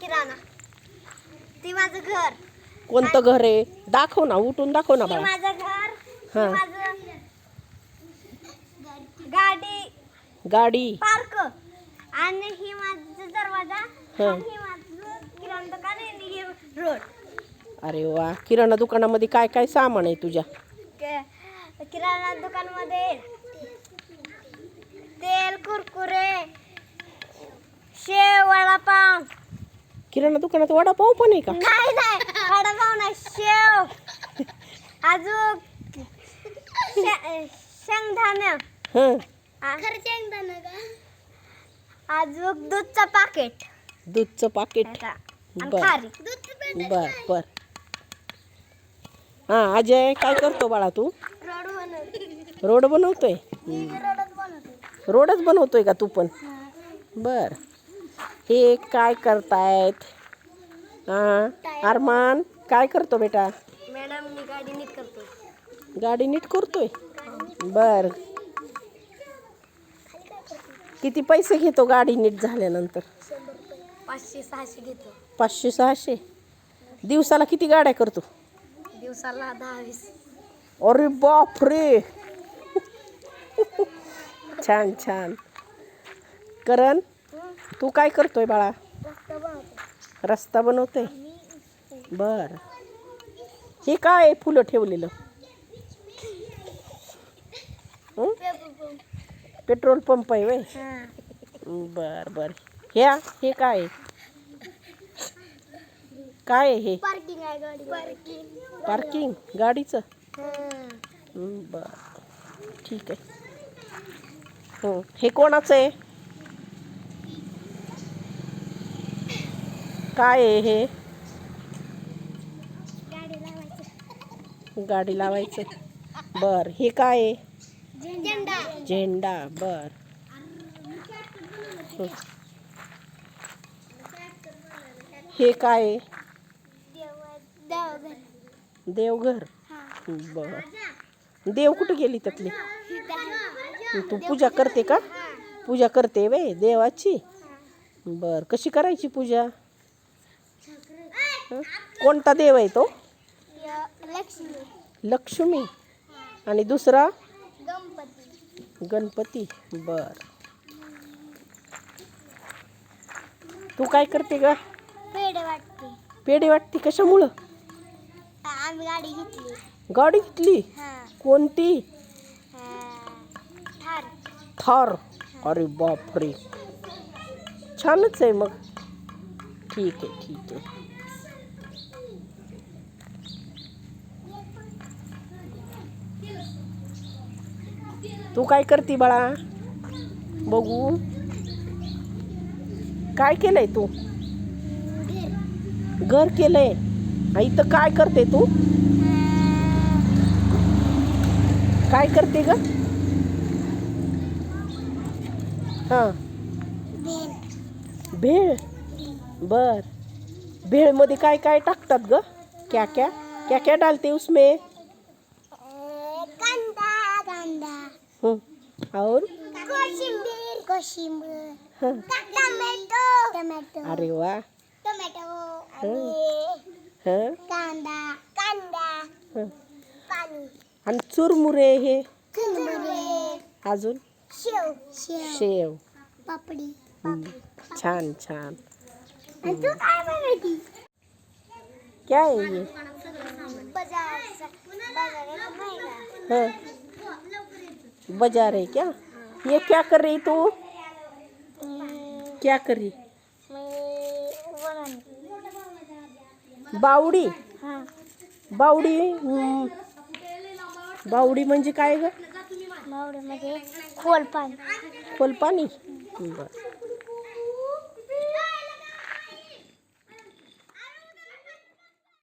किराणा. ती माझं घर. कोणतं घर आहे? दाखव ना उठून दाखव ना हे बाळा. माझं घर. हा. हे माझं गाडी. गाडी. पार्क. आणि ही माझं दरवाजा. हा. आणि ही माझं किराणा दुकान आणि हे रोड. अरे वा किराणा दुकानामध्ये काय काय सामान आहे तुझ्या? के- किराणा दुकानमध्ये तेल कुरकुरे शेव वडापाव किराणा दुकानात वडापाव पण आहे का? नाही नाही. वडापाव नाही शेव. अजून शे- शेंगदाणा. हं. अजून दूधचं पाकिट दूधचं पाकिट आणि बर. खारी. बर बर. हा अजय काय करतो बाळा तू? रोड बनवते. रोड बनवतोय? रोडच बनवते. रोडच बनवतोय का तू पण? बर. हे काय करतायत? हा? अरमान काय करतो बेटा? मॅडम मी गाडी नीट करतो गाडी नीट करतोय? बर. किती पैसे घेतो गाडी नीट झाल्यानंतर? पाचशे सहाशे घेतो. पाचशे सहाशे. दिवसाला किती गाड्या करतो? दिवसाला दहा वीस. अरे बापरे! छान छान. करण? तू काय करतोय बाळा? रस्ता बनवतोय. बर. हे काय फुलं ठेवलेलं? Petrol pump. आहे वय बर बर. ह्या हे काय? काय आहे हे? पार्किंग आहे गाडी पार्किंग. पार्किंग? गाडीचं? बर. ठीक आहे. हो हे कोणाचं आहे? काय आहे हे? गाडी लावायची. बर हे काय आहे? झेंडा. झेंडा बर. हं. काय आहे? देवघर. बर. देव कुठे गेली त्यातली? तू पूजा करते का? पूजा करते वे देवाची? बर कशी करायची पूजा? कोणता देव आहे तो? लक्ष्मी. लक्ष्मी. आणि दुसरा? गणपती. गणपती. बर. तू काय करते का पेढे वाटते. पेढे वाटते कशामुळं? आम्ही गाडी घेतली. गाडी घेतली? कोणती? थार. थार. अरे बापरे. छानच आहे मग. ठीक आहे ठीक आहे. तू काय करते बाळा? बघू. काय केलंय तू? घर केलंय. आई इथं काय करते तू? काय करते ग? हां. भेळ? बर. भेळमध्ये काय काय टाकतात ग? क्या क्या क्या क्या डालते उसमें कांदा कांदा हं, और कोशिंबीर कोशिंबीर टमॅटो टमॅटो अरे वा टमॅटो हं. आणि हं, कांदा कांदा हं. पाणी आणि चुरमुरे हे कुरमुरे अजून शेव शेव पापडी छान छान तू काय बनवती क्या है ये बाजार हाँ बाजार है क्या? ये क्या कर रही तू? क्या कर रही? बावडी? हां बावडी बावडी म्हणजे काय ग? खोल पाणी फुलपाणी बर.